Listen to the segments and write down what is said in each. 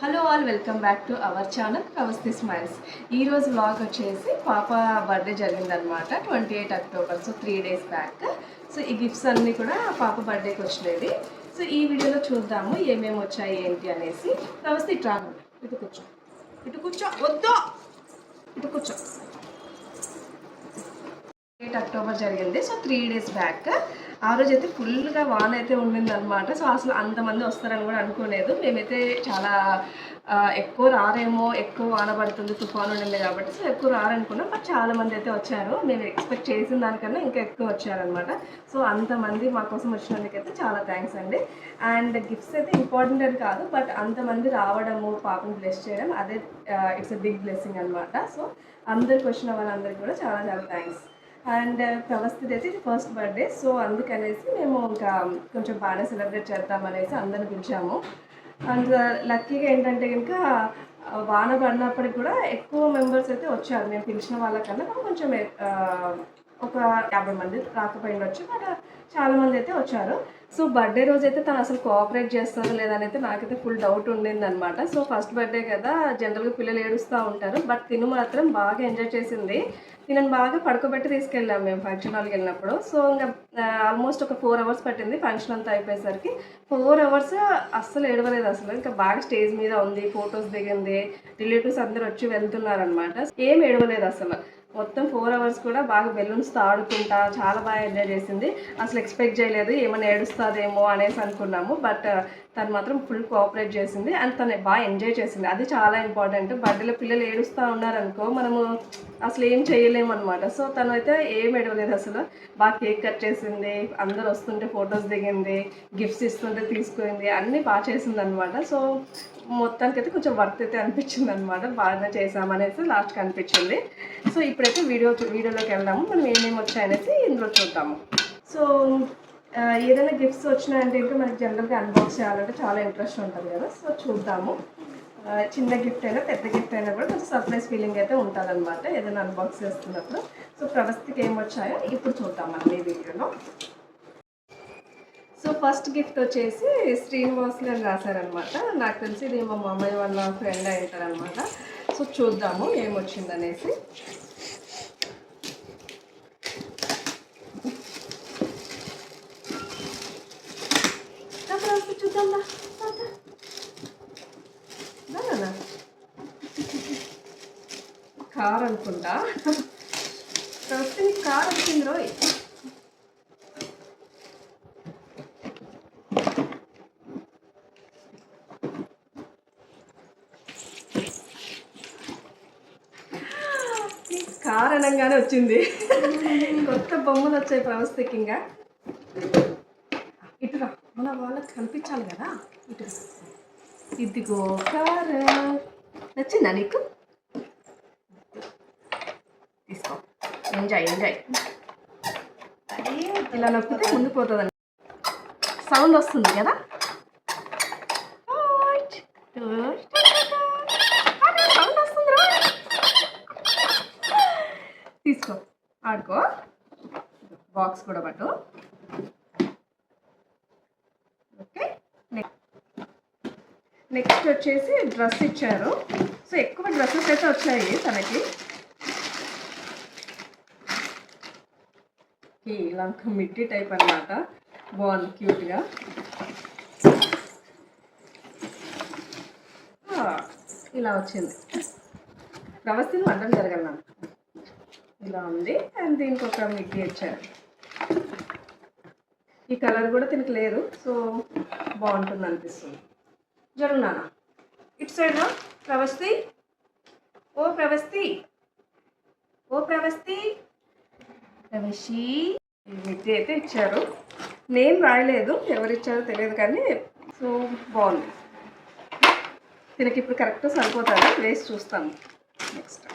Hello all welcome back to our channel కవస్తి smiles ఈరోజు blog వచ్చేసి పాప బర్త్డే జరిగిందనమాట twenty eight October so three days back so ఈ gifts అన్నీ కూడా పాప బర్త్డేకి వచ్చినవి సో ఈ వీడియోలో చూద్దాము ఏమేమి వచ్చాయి ఏంటి అనేసి. కవస్తి ఇటు ఇటు కూర్చో. ఇటు కూర్చో. వద్దు! ఇటు కూర్చో. ఎయిట్ అక్టోబర్ జరిగింది సో త్రీ డేస్ బ్యాక్ ఆ రోజు అయితే ఫుల్గా వాన్ అయితే ఉండింది అనమాట సో అసలు అంతమంది వస్తారని కూడా అనుకోలేదు. మేమైతే చాలా ఎక్కువ రారేమో ఎక్కువ వాన పడుతుంది తుఫాన్ ఉండింది కాబట్టి సో ఎక్కువ రారనుకున్నాం. బట్ చాలా మంది అయితే వచ్చారు. మేము ఎక్స్పెక్ట్ చేసిన దానికన్నా ఇంకా ఎక్కువ వచ్చారనమాట సో అంతమంది మా కోసం వచ్చినందుకైతే చాలా థ్యాంక్స్ అండి. అండ్ గిఫ్ట్స్ అయితే ఇంపార్టెంట్ అని కాదు బట్ అంతమంది రావడము పాపని బ్లెస్ చేయడం అదే ఇట్స్ అ బిగ్ బ్లెస్సింగ్ అనమాట సో అందరికి వచ్చిన వాళ్ళందరికీ కూడా చాలా చాలా థ్యాంక్స్ అండ్ ప్రవస్థితి అయితే ఇది ఫస్ట్ బర్త్డే. సో అందుకనేసి మేము ఇంకా కొంచెం బాగానే సెలబ్రేట్ చేద్దామనేసి అందరిని పిలిచాము. అండ్ లక్కీగా ఏంటంటే ఇంకా వాన పడినప్పటికి కూడా ఎక్కువ మెంబర్స్ అయితే వచ్చారు. మేము పిలిచిన వాళ్ళకన్నా కొంచెం ఒక యాభై మంది రాకపోయిండొచ్చు బట్ చాలా మంది అయితే వచ్చారు. సో బర్త్డే రోజు అయితే తను అసలు కోఆపరేట్ చేస్తుందో లేదని అయితే నాకైతే ఫుల్ డౌట్ ఉండింది అనమాట సో ఫస్ట్ బర్త్డే కదా జనరల్గా పిల్లలు ఏడుస్తూ ఉంటారు. బట్ తిను మాత్రం బాగా ఎంజాయ్ చేసింది. తినని బాగా పడుకోబెట్టి తీసుకెళ్ళాం మేము ఫంక్షన్ హాల్కి వెళ్ళినప్పుడు. సో ఇంకా ఆల్మోస్ట్ ఒక ఫోర్ అవర్స్ పట్టింది ఫంక్షన్ అంతా అయిపోయేసరికి. ఫోర్ అవర్స్ అస్సలు ఏడవలేదు అసలు. ఇంకా బాగా స్టేజ్ మీద ఉంది ఫొటోస్ దిగింది రిలేటివ్స్ అందరు వచ్చి వెళ్తున్నారనమాట ఏం ఏడవలేదు అసలు. మొత్తం ఫోర్ అవర్స్ కూడా బాగా బెలూన్స్ ఆడుకుంటా చాలా బాగా ఎంజాయ్ చేసింది. అసలు ఎక్స్పెక్ట్ చేయలేదు ఏమైనా ఏడుస్తుందేమో అనేసి అనుకున్నాము. బట్ తను మాత్రం ఫుల్ కోఆపరేట్ చేసింది అండ్ తను బాగా ఎంజాయ్ చేసింది. అది చాలా ఇంపార్టెంట్ బర్త్డేలో పిల్లలు ఏడుస్తూ ఉన్నారనుకో మనము అసలు ఏం చేయలేము అనమాట సో తను అయితే ఏం ఎడవలేదు అసలు. బాగా కేక్ కట్ చేసింది అందరు వస్తుంటే ఫొటోస్ దిగింది గిఫ్ట్స్ ఇస్తుంటే తీసుకుంది అన్నీ బాగా చేసింది అనమాట సో మొత్తానికి అయితే కొంచెం వర్త్ అయితే అనిపించింది అనమాట బాగా చేసామనేసి లాస్ట్కి అనిపించింది. సో ఇప్పుడైతే వీడియో వీడియోలోకి వెళ్దాము. మనం ఏమేమి వచ్చాయనేసి ఇందులో చూద్దాము. సో ఏదైనా గిఫ్ట్స్ వచ్చినాయంటే ఇంకా మనకి జనరల్గా అన్బాక్స్ చేయాలంటే చాలా ఇంట్రెస్ట్ ఉంటుంది కదా. సో చూద్దాము. చిన్న గిఫ్ట్ అయినా పెద్ద గిఫ్ట్ అయినా కూడా కొంచెం సర్ప్రైజ్ ఫీలింగ్ అయితే ఉంటుందన్నమాట ఏదైనా అన్బాక్స్ చేస్తున్నప్పుడు. సో ప్రవస్థకి ఏం వచ్చాయో ఇప్పుడు చూద్దాం మనం ఈ వీడియోలో. సో ఫస్ట్ గిఫ్ట్ వచ్చేసి శ్రీనివాసులు అని రాశారనమాట నాకు తెలిసి ఇది మా మామయ్య వాళ్ళ ఫ్రెండ్ అయింటారనమాట సో చూద్దాము ఏమొచ్చిందనేసి చూద్దాం. కార్ అనుకుంటా ప్రవస్తి నీకు కార్ వచ్చింది రోయ్ కార్ అనగానే వచ్చింది కొత్త బొమ్మలు వచ్చాయి ప్రవస్థకి ఇంకా ఇటురా మన వాళ్ళకి కనిపించాలి కదా? ఇటు. ఇదిగో కార్ నచ్చిందా నీకు? తీసుకో. ఎంజాయ్ ఎంజాయ్ ఇలా నొక్కితే ముందు పోతుందండి సౌండ్ వస్తుంది కదా? సౌండ్ వస్తుంది తీసుకో. ఆడుకో. బాక్స్ కూడా పట్టు. ఓకే? నెక్స్ట్ వచ్చేసి డ్రెస్ ఇచ్చారు. సో ఎక్కువ డ్రెస్సెస్ అయితే వచ్చాయి తనకి. ఇలా ఒక మిడ్డీ టైప్ అన్నమాట. బాగుంది క్యూట్గా. ఇలా వచ్చింది. ప్రవస్థిని అడ్డం జరగలను ఇలా ఉంది. అండ్ దీనికి ఒక మిడ్డీ ఇచ్చారు. ఈ కలర్ కూడా దీనికి లేదు సో బాగుంటుంది అనిపిస్తుంది. జరుగునానా ఇటు సైడ్ ప్రవస్తి. ఓ ప్రవస్తి. ఓ ప్రవస్తి. ప్రవశి. ఇది అయితే ఇచ్చారు. నేను రాయలేదు ఎవరు ఇచ్చారో తెలియదు కానీ సో బాగుంది. దీనికి ఇప్పుడు కరెక్ట్ సరిపోతుంది వేసి చూస్తాను. నెక్స్ట్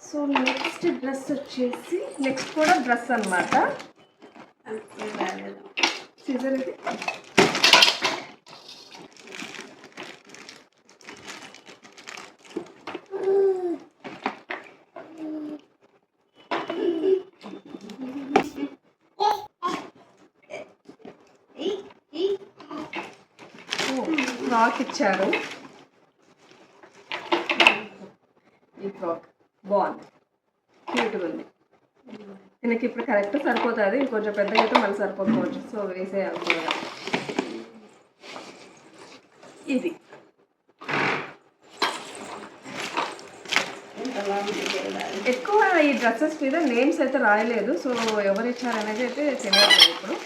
సో నెక్స్ట్ డ్రెస్ వచ్చేసి నెక్స్ట్ కూడా డ్రెస్ అనమాట సీజర్ ఇది ఫ్రాక్ ఇచ్చారు ఈ ఫ్రాక్ బాగుంది దీనికి ఇప్పుడు కరెక్ట్ సరిపోతుంది. ఇంకొంచెం పెద్దగా అయితే మళ్ళీ సరిపోకపోవచ్చు. సో వేసేయాలి కూడా. ఇది. ఎక్కువ ఈ డ్రెస్సెస్ మీద నేమ్స్ అయితే రాయలేదు. సో ఎవరు ఇచ్చారనేది అయితే తెలియదు ఇప్పుడు.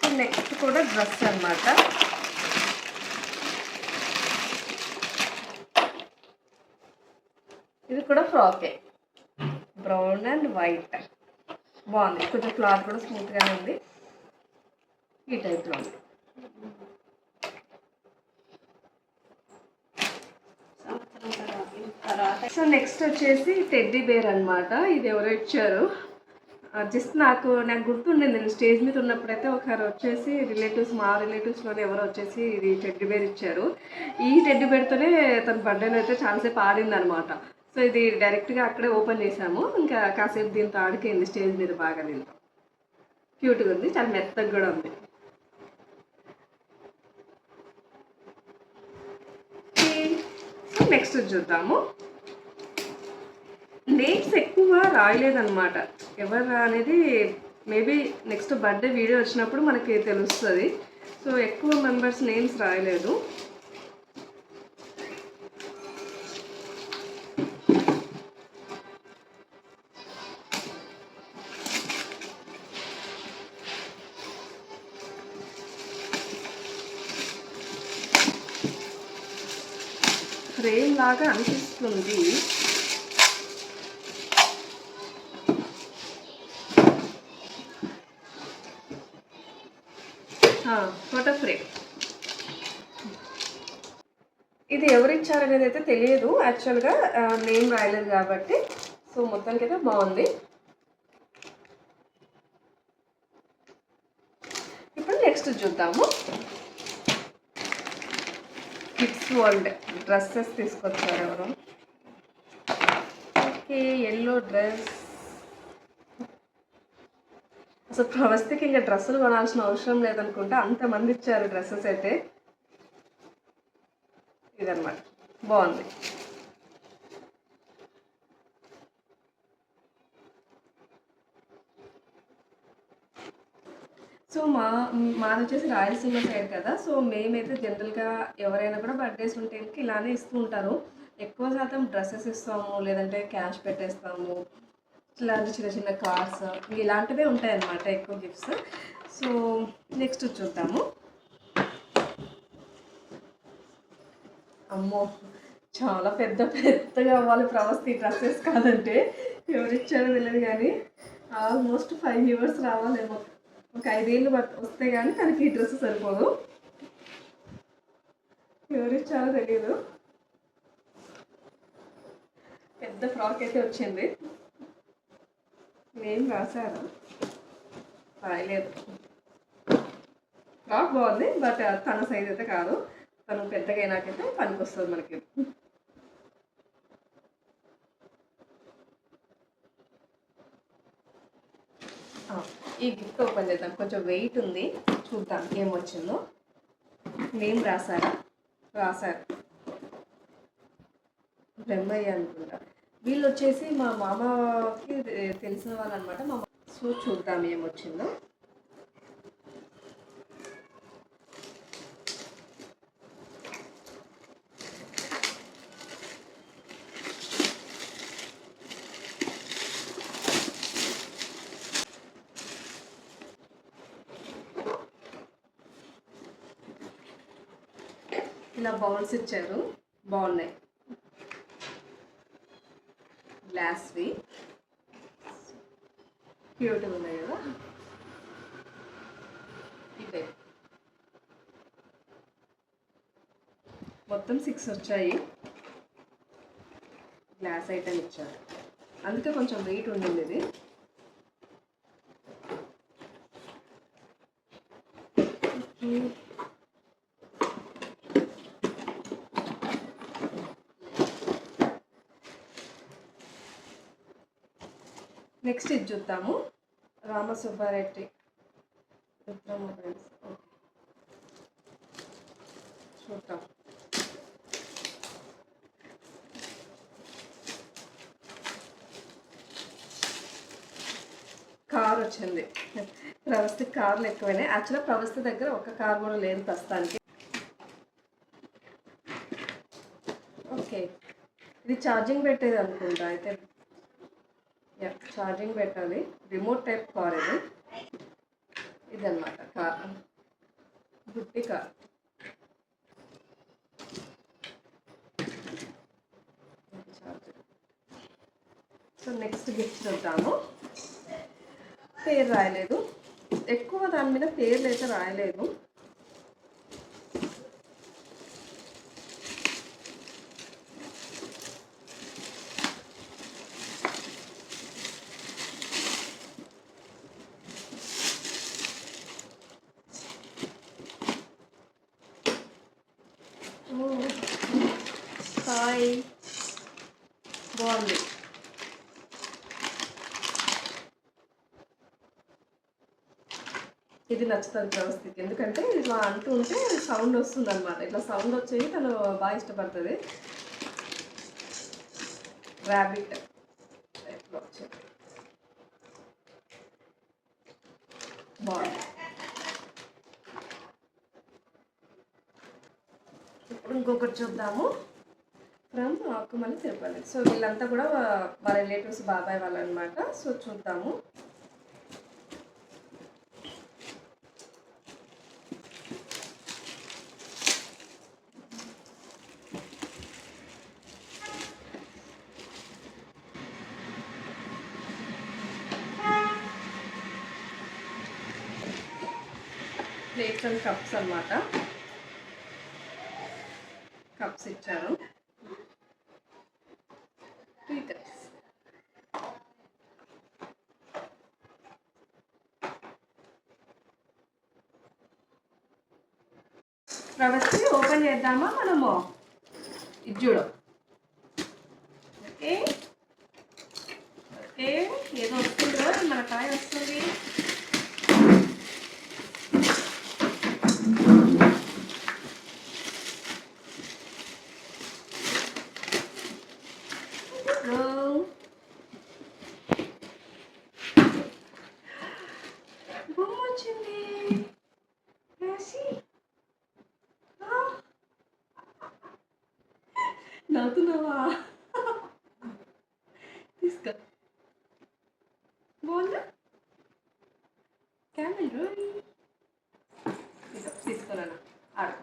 సో నెక్స్ట్ కూడా డ్రెస్ అన్నమాట. ఇది కూడా ఫ్రాకే. Brown and white. బాగుంది. కొంచెం క్లాత్ కూడా స్మూత్గానే ఉంది. ఈ టైప్లో ఉంది. సో నెక్స్ట్ వచ్చేసి టెడ్డీ బేర్ అన్నమాట. ఇది ఎవరో ఇచ్చారు. జస్ట్ నాకు నాకు గుర్తుండింది నేను స్టేజ్ మీద ఉన్నప్పుడైతే ఒకరు వచ్చేసి రిలేటివ్స్ మా రిలేటివ్స్లోనే ఎవరో వచ్చేసి ఇది టెడ్డీ బేర్ ఇచ్చారు. ఈ టెడ్డీ బేర్తోనే తన బర్త్డేలో అయితే చాలాసేపు ఆడింది అనమాట సో ఇది డైరెక్ట్గా అక్కడే ఓపెన్ చేసాము ఇంకా కాసేపు దీంతో ఆడిపోయింది స్టేజ్ మీద బాగా దీంతో క్యూట్గా ఉంది. చాలా మెత్తగా కూడా ఉంది. సో నెక్స్ట్ చూద్దాము. నేమ్స్ ఎక్కువ రాయలేదన్నమాట. ఎవరు అనేది మేబీ నెక్స్ట్ బర్త్డే వీడియో వచ్చినప్పుడు మనకి తెలుస్తుంది. సో ఎక్కువ మెంబర్స్ నేమ్స్ రాయలేదు. లాగా అనిపిస్తుంది. ఫోటో ఫ్రేమ్ ఇది ఎవరు ఇచ్చారనేది అయితే తెలియదు. యాక్చువల్గా నేమ్ రాయలేదు కాబట్టి. సో మొత్తానికి అయితే బాగుంది. ఇప్పుడు నెక్స్ట్ చూద్దాము. కిడ్స్ వరల్డ్ డ్రెస్సెస్ తీసుకొచ్చారు ఎవరు? ఓకే ఎల్లో డ్రెస్ అసలు ప్రవస్థకి ఇంకా డ్రెస్సులు కొనాల్సిన అవసరం లేదనుకుంటా అంతమంది ఇచ్చారు డ్రెస్సెస్ అయితే. ఇదన్నమాట. బాగుంది. సో మా మాది వచ్చేసి రాయలసీమ సైడ్ కదా. సో మేమైతే జనరల్గా ఎవరైనా కూడా బర్త్డేస్ ఉంటే ఇలానే ఇస్తూ ఉంటారు. ఎక్కువ శాతం డ్రెస్సెస్ ఇస్తాము లేదంటే క్యాష్ పెట్టేస్తాము ఇలాంటి చిన్న చిన్న కార్స్ ఇలాంటివే ఉంటాయన్నమాట ఎక్కువ గిఫ్ట్స్. సో నెక్స్ట్ చూద్దాము. అమ్మో చాలా పెద్ద పెద్దగా అవ్వాలి ప్రవస్తి డ్రెస్సెస్ కాదంటే ఎవరిచ్చారో తెలియదు కానీ ఆల్మోస్ట్ ఫైవ్ ఇయర్స్ రావాలేమో. ఒక ఐదేళ్ళు వస్తే కానీ తనకి ఈ డ్రెస్ సరిపోదు. ఎవరు ఇచ్చారో తెలియదు పెద్ద ఫ్రాక్ అయితే వచ్చింది. నేను రాశారు రాయలేదు. ఫ్రాక్ బాగుంది బట్ తన సైజ్ అయితే కాదు. తను పెద్దగా అయినాకైతే పనికి వస్తుంది మనకి ఆ, ఈ గిఫ్ట్ ఓపెన్ చేద్దాం. కొంచెం వెయిట్ ఉంది. చూద్దాం ఏమొచ్చిందో. నేమ్ రాశారా? రాశారు. బ్రహ్మయ్య అనుకుంటా. వీళ్ళు వచ్చేసి మా మామకి తెలిసిన వాళ్ళు అనమాట మా సో చూద్దాం ఏమొచ్చిందో ఇలా బౌల్స్ ఇచ్చారు. బాగున్నాయి. గ్లాస్వి. క్యూట్గా ఉన్నాయి కదా. ఇదే మొత్తం సిక్స్ వచ్చాయి. గ్లాస్ ఐటమ్ ఇచ్చారు. అందుకే కొంచెం వెయిట్ ఉండింది ఇది. నెక్స్ట్ ఇది చూద్దాము. Ramasubba Reddy Rudra mobiles okay. చూద్దాం. కార్ వచ్చింది. ప్రవస్థ కార్లు ఎక్కువైనాయి. యాక్చువల్గా ప్రవస్థ దగ్గర ఒక కార్ కూడా లేదు ప్రస్తుతానికి. ఓకే. ఇది ఛార్జింగ్ పెట్టేది అనుకుంటా. అయితే ఛార్జింగ్ పెట్టాలి. రిమోట్ టైప్ కార్ ఇది. ఇదన్నమాట కార్ గుట్టి కార్ సో నెక్స్ట్ గిఫ్ట్ చూద్దాము. పేరు రాయలేదు. ఎక్కువ దాని మీద పేర్లు అయితే రాయలేదు హాయ్ బాగుంది ఇది నచ్చుతుంది ప్రవస్థితి ఎందుకంటే ఇట్లా అంటూ ఉంటే సౌండ్ వస్తుంది అనమాట ఇట్లా సౌండ్ వచ్చేది తను బాగా ఇష్టపడుతుంది. ర్యాబిట్ టైప్లో వచ్చేది. బాగుంది. ఇప్పుడు ఇంకొకటి చూద్దాము. ఫ్రమ్ ఆకుమని తిరుపతి. సో వీళ్ళంతా కూడా వాళ్ళ రిలేటివ్స్ బాబాయ్ వాళ్ళు అనమాట సో చూద్దాము. ప్లేట్స్ కప్స్ అన్నమాట. కప్స్ ఇచ్చారు. టీ కప్స్ ఓపెన్ చేద్దామా మనము? ఇది చూడో ఓకే ఓకే ఏదో వస్తుందో మన కాయ వస్తుంది Go. బొమ్మ వచ్చింది రాసి నవ్వుతున్నావా తీసుకో బాగుందా క్యామెల్ రోయ్ తీసుకున్నాను ఆడు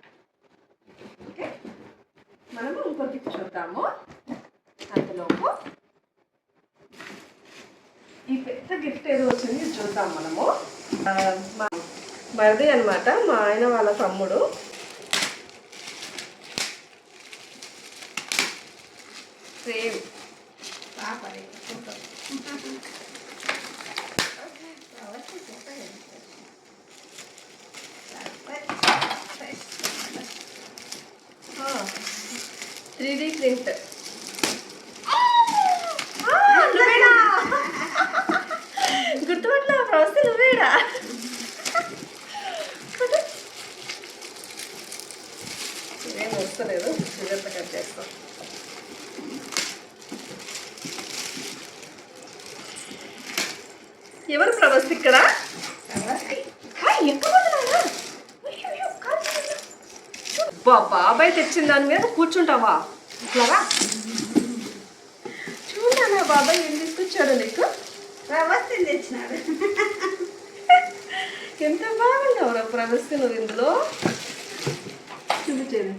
ఓకే మనము ఇంకొకటి చూద్దాము అందులోపు ఈ పెద్ద గిఫ్ట్ ఏదో వచ్చింది మనము. మరిది అనమాట మా ఆయన వాళ్ళ తమ్ముడు సేమ్ త్రీ డీ ప్రింట్ నువ్వేనా గుర్తుపట్ల ప్రవస్థ నువ్వేడా ఏం వస్తలేదు జాగ్రత్త కట్ చేస్తాం ఎవరు ప్రవస్థ ఇక్కడ హాయ్, ఎక్కడ పోతున్నావా? అయ్యో, అయ్యో, కాలు జాగ్రత్త. బా తెచ్చిన దాని మీద కూర్చుంటావా? ఇట్లాగా? చూడనా బాబాయ్ ఏం తీసుకొచ్చాడు నీకు? ప్రవస్తిని తెచ్చినాడు. ఎంత బాగున్నావురా ప్రవేశ నువ్వు ఇందులో? చూపించేది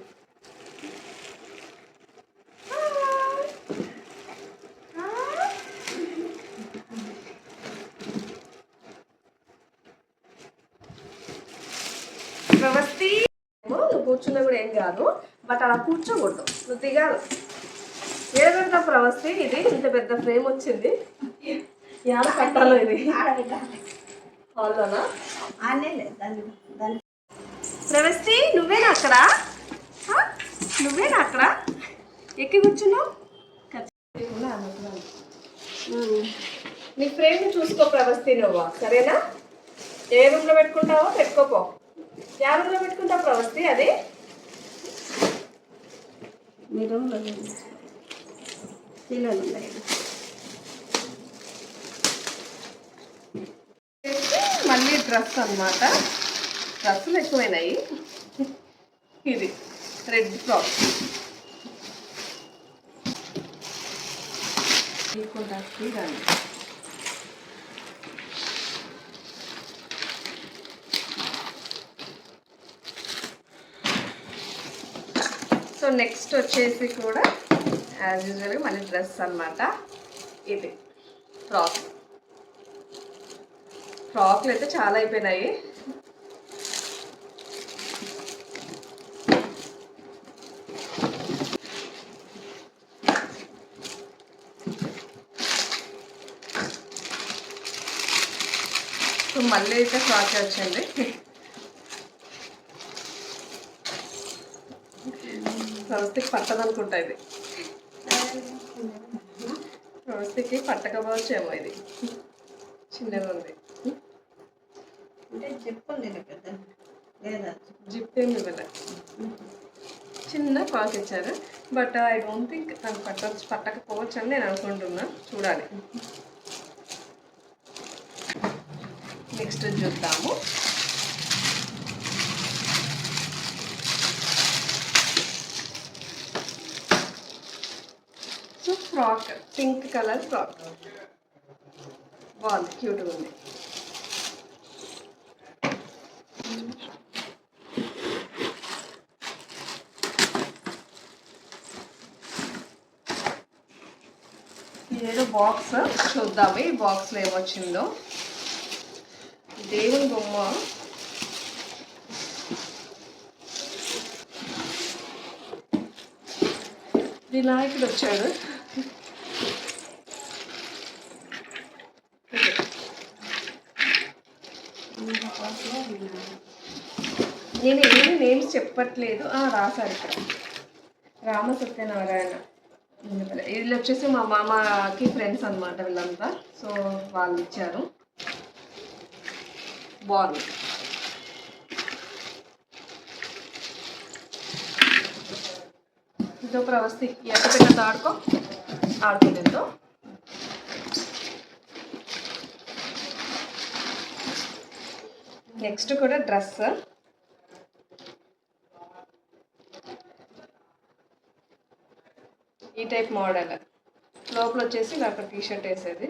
ప్రవస్తి. కూర్చున్నా కూడా ఏం కాదు. బట్ అలా కూర్చోకూడదు. నువ్వు దిగాలి. ఏదైనా ప్రవస్తి ఇది ఇంత పెద్ద ఫ్రేమ్ వచ్చింది? యాడ కట్టాలో ఇది? హాల్లోనా ప్రవస్తి నువ్వేనా అక్కడ? నువ్వేనా అక్కడ? ఎక్కి కూర్చున్నావు. నీ ఫ్రేమ్ చూసుకో ప్రవస్తి నువ్వు. సరేనా? ఏ రూమ్లో పెట్టుకుంటావో పెట్టుకోపో. ఏ రూమ్లో పెట్టుకుంటావు ప్రవస్తి అది? మీ రూమ్లో పిల్లలు ఉన్నాయి మళ్ళీ డ్రెస్ అన్నమాట. డ్రెస్సులు ఎక్కువైనాయి. ఇది రెడ్ ఫ్రాక్. తీసుకుంటా కానీ సో నెక్స్ట్ వచ్చేసి కూడా యాజ్ యూజువల్గా మళ్ళీ డ్రెస్ అన్నమాట. ఇది ఫ్రాక్ ఫ్రాక్లు అయితే చాలా అయిపోయినాయి. సో మళ్ళీ అయితే ఫ్రాక్ వచ్చింది ప్రవృత్తికి పట్టదనుకుంటా ఇది. ప్రవృత్తికి పట్టకపోవచ్చేమో ఇది. చిన్నగా ఉంది. అంటే చెప్పుంది పెద్ద? లేదా? జిప్ ఏమి ఇవ్వలే. చిన్న ఫ్రాక్ ఇచ్చారు. బట్ ఐ డోంట్ థింక్ తను పట్టవచ్చు పట్టకపోవచ్చు అని నేను అనుకుంటున్నా. చూడాలి. నెక్స్ట్ చూద్దాము so frock pink colour frock బాగుంది క్యూట్గా ఉంది. ఇదేదో బాక్స్ చూద్దాము ఈ బాక్స్లో ఏమొచ్చిందో. దేవుని బొమ్మ. వినాయకుడు వచ్చాడు నేను ఏమి నేమ్స్ చెప్పట్లేదు. ఆ, రాశారు ఇక్కడ. రామ సత్యనారాయణ. వీళ్ళు వచ్చేసి మా మామకి ఫ్రెండ్స్ అనమాట వీళ్ళంతా. సో వాళ్ళు ఇచ్చారు. బాగుంది. ఇదో ప్రవస్థి ఎంత పెద్ద ఆడుకో. ఆడుకోలేదు నెక్స్ట్ కూడా డ్రెస్. ఈ టైప్ మోడల్. లోపల వచ్చేసి ఇలా ఒక టీ షర్ట్ వేసేది.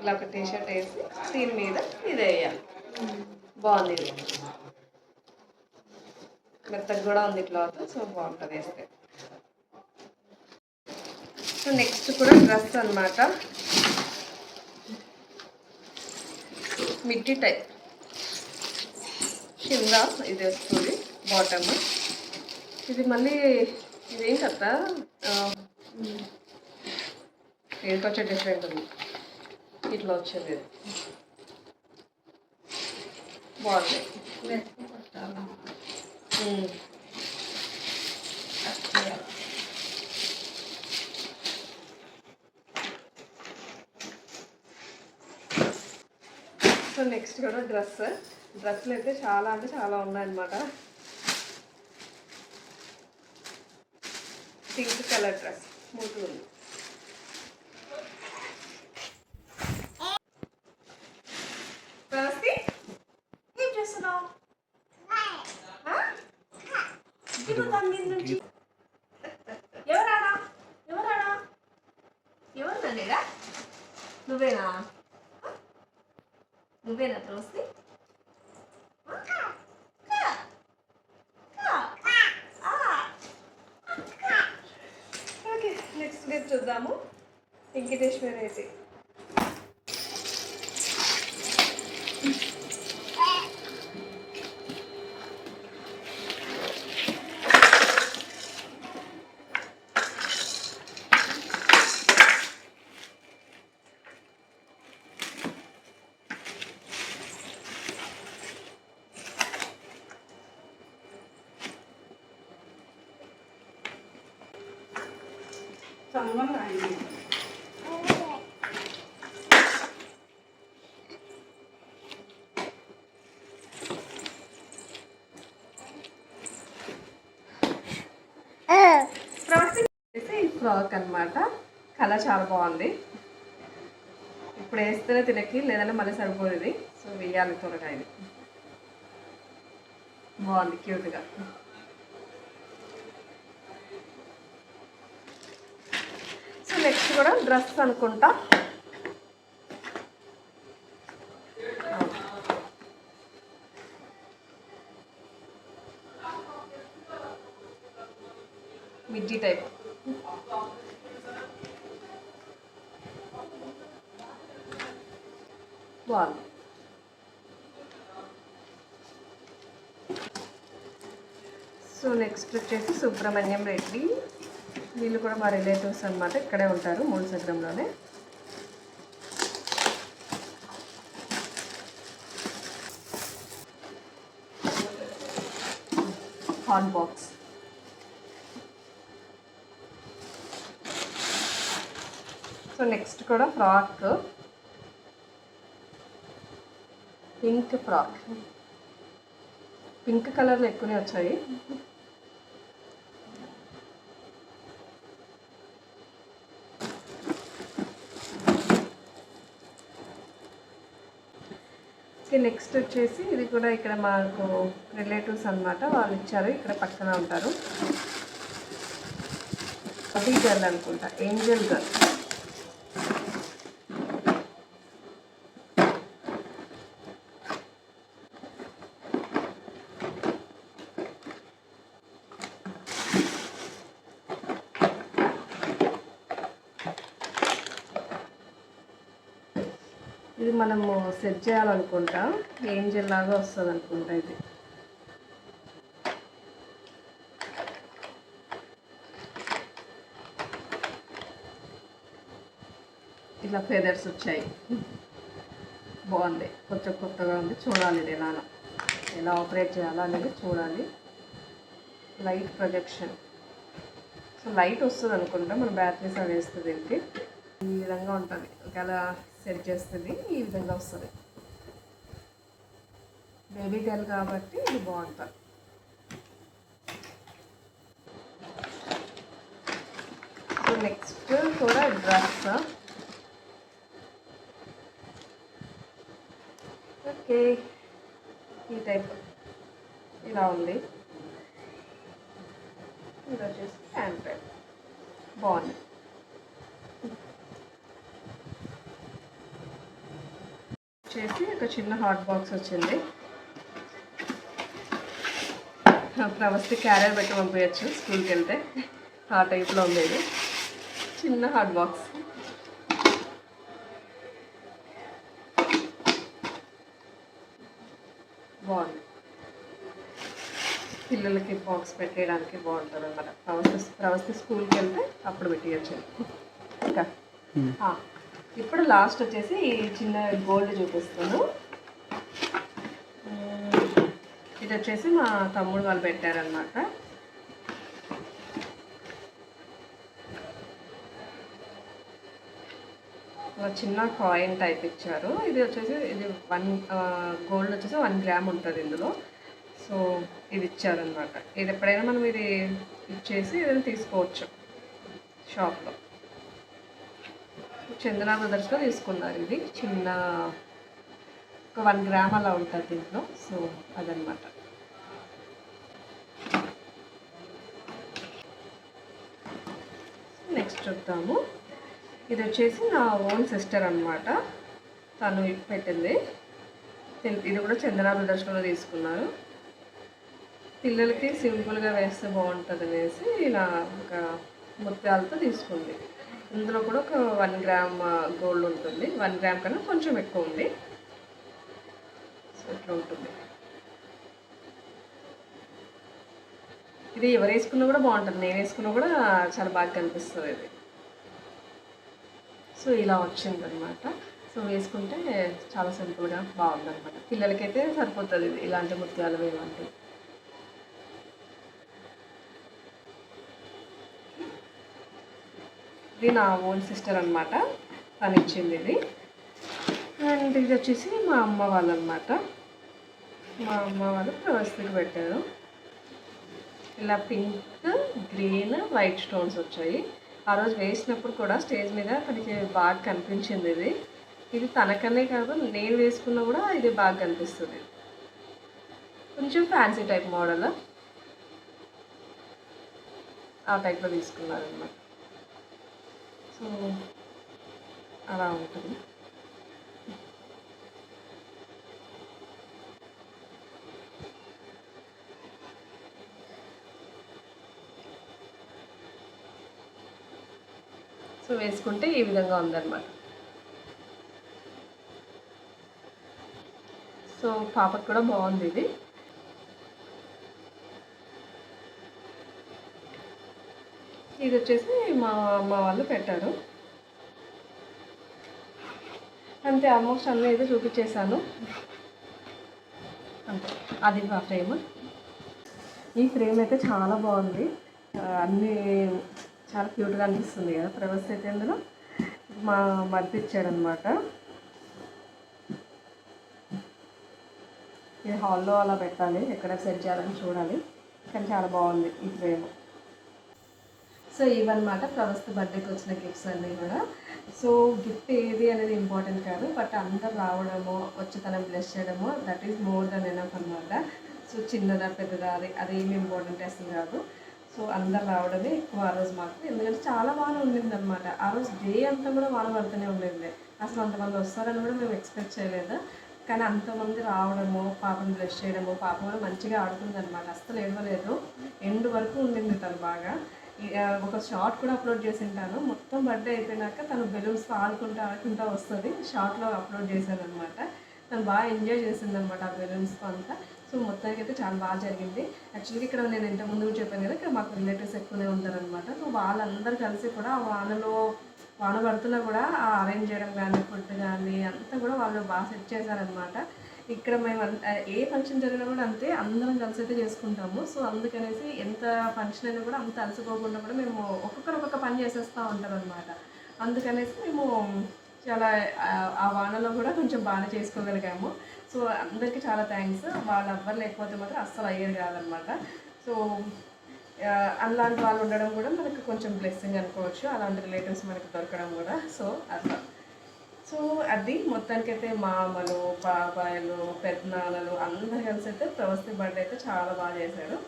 ఇలా ఒక టీ షర్ట్ వేసి దీని మీద ఇది వేయాలి. బాగుంది ఇది. మెత్తగా కూడా ఉంది క్లాత్ సో బాగుంటుంది వేస్తే. సో నెక్స్ట్ కూడా డ్రెస్ అన్నమాట. మిడ్డీ టైప్ కింద ఇది వస్తుంది బాటమ్. ఇది మళ్ళీ ఇదేం కదా ఏంటి వచ్చే డిఫరెంట్ ఉంది ఇట్లా వచ్చేది. బాగుంది. సో నెక్స్ట్ కూడా డ్రెస్. డ్రెస్సులు అయితే చాలా అంటే చాలా ఉన్నాయన్నమాట. పింక్ కలర్ డ్రెస్ మూడు ఉంది ప్రవస్తి ఏం చేస్తున్నావు ఆ? దిగుతాం మీద నుంచి ఎవరాడా ఎవరాడా ఎవరు నన్నేరా నువ్వేనా నువ్వేనా తులసి ఓకే నెక్స్ట్ డేట్ చూద్దాము వెంకటేశ్వర అయితే సంగం రాయండి ఫ్రాక్ అన్నమాట కలర్ చాలా బాగుంది. ఇప్పుడు వేస్తేనే తినకి లేదంటే మళ్ళీ సరిపోయేది సో వేయాలి త్వరగా ఇది. బాగుంది క్యూట్గా సో నెక్స్ట్ కూడా డ్రెస్ అనుకుంటా. Middy type. బాగుంది సో నెక్స్ట్ వచ్చేసి సుబ్రహ్మణ్యం రెడ్డి. వీళ్ళు కూడా మా రిలేటివ్స్ అన్నమాట ఇక్కడే ఉంటారు మూడు సగ్రంలోనే. హాట్ బాక్స్ సో నెక్స్ట్ కూడా ఫ్రాక్ పింక్ ఫ్రాక్ పింక్ కలర్లో ఎక్కువనే వచ్చాయి. నెక్స్ట్ వచ్చేసి ఇది కూడా ఇక్కడ మాకు రిలేటివ్స్ అన్నమాట. వాళ్ళు ఇచ్చారు. ఇక్కడ పక్కన ఉంటారు. అది గర్ల్ అనుకుంటా. ఏంజల్ గర్ల్ ఇది మనము సెట్ చేయాలనుకుంటా. ఏంజల్ లాగా వస్తుంది అనుకుంటా ఇది. ఇలా ఫెదర్స్ వచ్చాయి. బాగుంది. కొంచెం కొత్తగా ఉంది. చూడాలి ఇది ఎలా ఎలా ఆపరేట్ చేయాలా అనేది చూడాలి. Light projection. సో లైట్ వస్తుంది అనుకుంటా. మన బ్యాటరీస్ అవి వేస్తుంది దీనికి. ఈ విధంగా ఉంటుంది. ఒకవేళ సెట్ చేస్తుంది ఈ విధంగా వస్తుంది. బేబీ గర్ల్ కాబట్టి ఇది బాగుంటుంది. సో నెక్స్ట్ కూడా డ్రెస్ ఓకే ఈ టైప్ ఇలా ఉంది. ఇది వచ్చేసి హ్యాండ్ బ్యాగ్ బాగుంది. వచ్చేసి ఒక చిన్న హాట్ బాక్స్ వచ్చింది. ప్రవస్తి క్యారియర్ పెట్టి పంపించచ్చు స్కూల్కి వెళ్తే. ఆ టైప్లో ఉంది ఇది చిన్న హాట్ బాక్స్ బాగుంది. పిల్లలకి బాక్స్ పెట్టేయడానికి బాగుంటుంది అన్నమాట ప్రవస్తి ప్రవస్తి స్కూల్కి వెళ్తే అప్పుడు పెట్టియచ్చు. ఇంకా? ఇప్పుడు లాస్ట్ వచ్చేసి చిన్న గోల్డ్ చూపిస్తాను. ఇది వచ్చేసి మా తమ్ముడు వాళ్ళు పెట్టారనమాట ఒక చిన్న కాయిన్ టైప్ ఇచ్చారు. ఇది వచ్చేసి ఇది వన్ గోల్డ్ వచ్చేసి వన్ గ్రామ్ ఉంటుంది ఇందులో. సో ఇది ఇచ్చారనమాట ఇది ఎప్పుడైనా మనం ఇది ఇచ్చేసి ఏదైనా తీసుకోవచ్చు షాప్లో చందన బ్రదర్స్లో తీసుకున్నారు ఇది. చిన్న ఒక వన్ గ్రామ్ అలా ఉంటుంది దీంట్లో. సో అదనమాట నెక్స్ట్ చూద్దాము. ఇది వచ్చేసి నా ఓన్ సిస్టర్ అనమాట తను పెట్టింది. ఇది కూడా చందన బ్రదర్స్లో తీసుకున్నారు. పిల్లలకి సింపుల్గా వేస్తే బాగుంటుంది అనేసి ఇలా ఒక ముత్యాలతో తీసుకుంది. ఇందులో కూడా ఒక వన్ గ్రామ్ గోల్డ్ ఉంటుంది. వన్ గ్రామ్ కన్నా కొంచెం ఎక్కువ ఉంది. సో ఇట్లా ఉంటుంది. ఇది ఎవరు వేసుకున్నా కూడా బాగుంటుంది. నేను వేసుకున్నా కూడా చాలా బాగా కనిపిస్తుంది ఇది. సో ఇలా వచ్చింది అనమాట సో వేసుకుంటే చాలా సింపుల్గా బాగుంది అనమాట పిల్లలకైతే సరిపోతుంది ఇది. ఇలాంటి ముత్యాలు ఇలాంటివి ఇది నా ఓన్ సిస్టర్ అనమాట తను ఇచ్చింది ఇది. అండ్ ఇది వచ్చేసి మా అమ్మ వాళ్ళు అనమాట మా అమ్మ వాళ్ళు ప్రవస్థకి పెట్టారు. ఇలా పింక్ గ్రీన్ వైట్ స్టోన్స్ వచ్చాయి. ఆ రోజు వేసినప్పుడు కూడా స్టేజ్ మీద తనకి బాగా కనిపించింది ఇది. ఇది తనకనే కాదు నేను వేసుకున్నా కూడా ఇది బాగా కనిపిస్తుంది. కొంచెం ఫ్యాన్సీ టైప్ మోడల్. ఆ టైప్లో తీసుకున్నారనమాట సో అలా ఉంటుంది. సో వేసుకుంటే ఈ విధంగా ఉందన్నమాట. సో పాపకు కూడా బాగుంది ఇది. ఇది వచ్చేసి మా అమ్మ వాళ్ళు పెట్టారు. అంతే ఆల్మోస్ట్ అన్నీ అయితే చూపించేశాను. అంతే అది మా ఫ్రేమ్. ఈ ఫ్రేమ్ అయితే చాలా బాగుంది. అన్నీ చాలా క్యూట్గా అనిపిస్తుంది కదా ప్రవేశ అయితే అందులో మా మర్పిచ్చాడనమాట ఇది హాల్లో అలా పెట్టాలి ఎక్కడ సెట్ చేయాలని చూడాలి. కానీ చాలా బాగుంది ఈ ఫ్రేమ్. సో ఇవన్నమాట ప్రవస్థ బర్త్డేకి వచ్చిన గిఫ్ట్స్ అన్నీ కూడా. సో గిఫ్ట్ ఏది అనేది ఇంపార్టెంట్ కాదు బట్ అందరు రావడము వచ్చి తనం బ్లెస్ చేయడము that is more than enough అనమాట సో చిన్నదా పెద్దదా అది అది ఇంపార్టెంట్ అసలు కాదు. సో అందరు రావడమే ఎక్కువ ఆ రోజు మాకు. ఎందుకంటే చాలా వాన ఉండింది అనమాట ఆ రోజు డే అంతా కూడా వాన పడుతూనే ఉండింది. అసలు అంతమంది వస్తారని కూడా మేము ఎక్స్పెక్ట్ చేయలేదు. కానీ అంతమంది రావడము పాపను బ్రష్ చేయడము పాప కూడా మంచిగా ఆడుతుంది అనమాట అస్సలు ఏడవలేదు. ఎండ్ వరకు ఉండింది తను బాగా. ఒక షార్ట్ కూడా అప్లోడ్ చేసి ఉంటాను మొత్తం బర్త్డే అయిపోయినాక తను బెలూన్స్ ఆడుకుంటూ ఆడుకుంటూ వస్తుంది. షార్ట్లో అప్లోడ్ చేశాను అనమాట తను బాగా ఎంజాయ్ చేసింది అనమాట ఆ బెలూన్స్ అంతా. సో మొత్తానికి అయితే చాలా బాగా జరిగింది. యాక్చువల్గా ఇక్కడ నేను ఇంత ముందు కూడా చెప్పాను కదా ఇక్కడ మాకు రిలేటివ్స్ ఎక్కువనే ఉంటారనమాట సో వాళ్ళందరూ కలిసి కూడా వానలో వాన పడుతున్నా కూడా ఆ అరేంజ్ చేయడం కానీ ఫుడ్ కానీ అంతా కూడా వాళ్ళు బాగా సెట్ చేశారనమాట ఇక్కడ మేము ఏ ఫంక్షన్ జరిగినా కూడా అంతే అందరం కలిసి అయితే చేసుకుంటాము. సో అందుకనేసి ఎంత ఫంక్షన్ అయినా కూడా అంత అలసిపోకుండా కూడా మేము ఒక్కొక్కరు ఒక్కొక్క పని చేసేస్తూ ఉంటాం అనమాట అందుకనేసి మేము చాలా ఆ- వానలో కూడా కొంచెం బాగా చేసుకోగలిగాము. సో అందరికీ చాలా థ్యాంక్స్ వాళ్ళు ఎవ్వరు లేకపోతే మాత్రం అస్సలు అయ్యేది కాదనమాట సో అలాంటి వాళ్ళు ఉండడం కూడా మనకు కొంచెం బ్లెస్సింగ్ అనుకోవచ్చు. అలాంటి రిలేటివ్స్ మనకి దొరకడం కూడా. సో అట్లా. సో అది మొత్తానికైతే మామలు బాబాయిలు పెద్దనాన్నలు అందరు కలిసి అయితే ప్రవస్తి బర్త్డే అయితే చాలా బాగా చేశారు.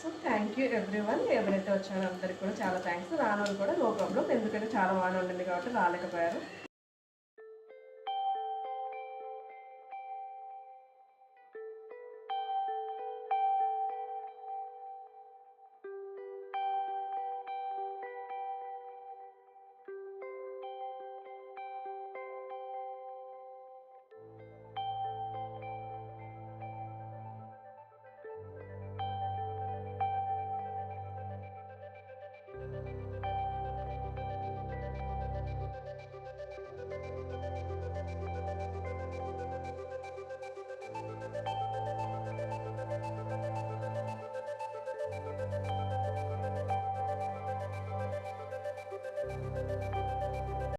So thank you everyone ఎవరైతే వచ్చారో అందరికి కూడా చాలా థ్యాంక్స్ రానోళ్ళు కూడా నో ప్రాబ్లం ఎందుకంటే చాలా బాగానే ఉండింది కాబట్టి రాలేకపోయారు.